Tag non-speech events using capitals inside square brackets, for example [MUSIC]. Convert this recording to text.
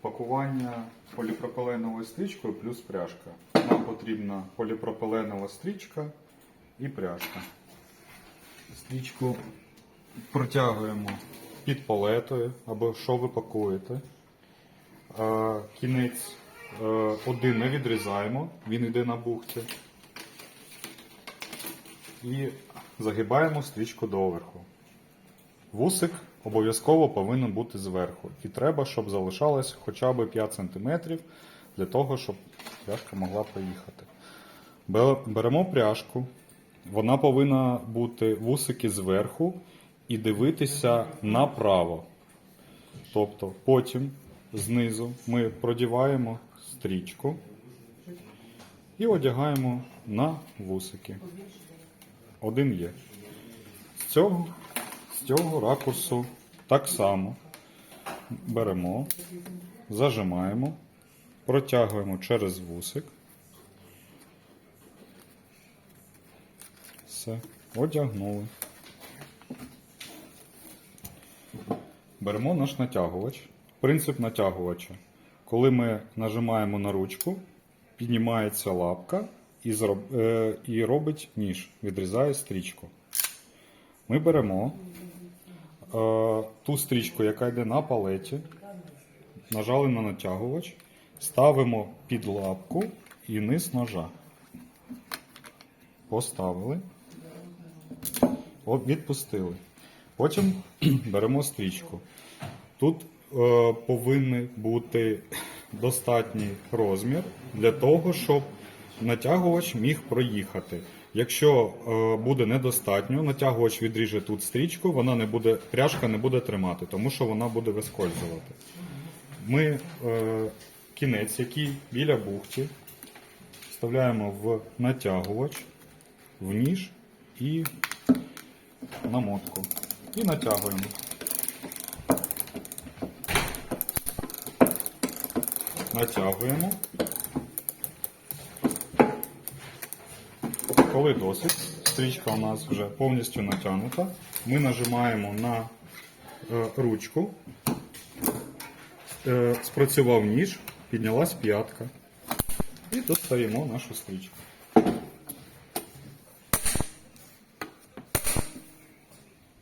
Пакування поліпропиленовою стрічкою плюс пряжка. Нам потрібна поліпропиленова стрічка і пряжка. Стрічку протягуємо під палетою або що ви пакуєте. Кінець е, один не відрізаємо, він йде на бухті. І загибаємо стрічку доверху. Вусик обов'язково повинен бути зверху. І треба, щоб залишалось хоча б 5 см для того, щоб пряжка могла проїхати. Беремо пряжку. Вона повинна бути вусики зверху і дивитися направо. Тобто потім знизу ми продіваємо стрічку і одягаємо на вусики. Один є. З цього, з цього ракурсу так само беремо, зажимаємо, протягуємо через вусик. Все, одягнули. Беремо наш натягувач. Принцип натягувача. Коли ми нажимаємо на ручку, піднімається лапка і, зроб- е, і робить ніж, відрізає стрічку. Ми беремо ту стрічку, яка йде на палеті, нажали на натягувач, ставимо під лапку і низ ножа. Поставили. Відпустили. Потім [CLEARS THROAT] беремо стрічку. Тут е, повинен бути достатній розмір для того, щоб натягувач міг проїхати. Якщо е, буде недостатньо, натягувач відріже тут стрічку, вона не буде, пряжка не буде тримати, тому що вона буде вискользувати. Ми е, кінець, який біля бухті, вставляємо в натягувач, в ніж і намотку. І натягуємо. Натягуємо. Коли досить, стрічка у нас вже повністю натягнута, ми нажимаємо на е, ручку, е, спрацював ніж, піднялась п'ятка. І достаємо нашу стрічку.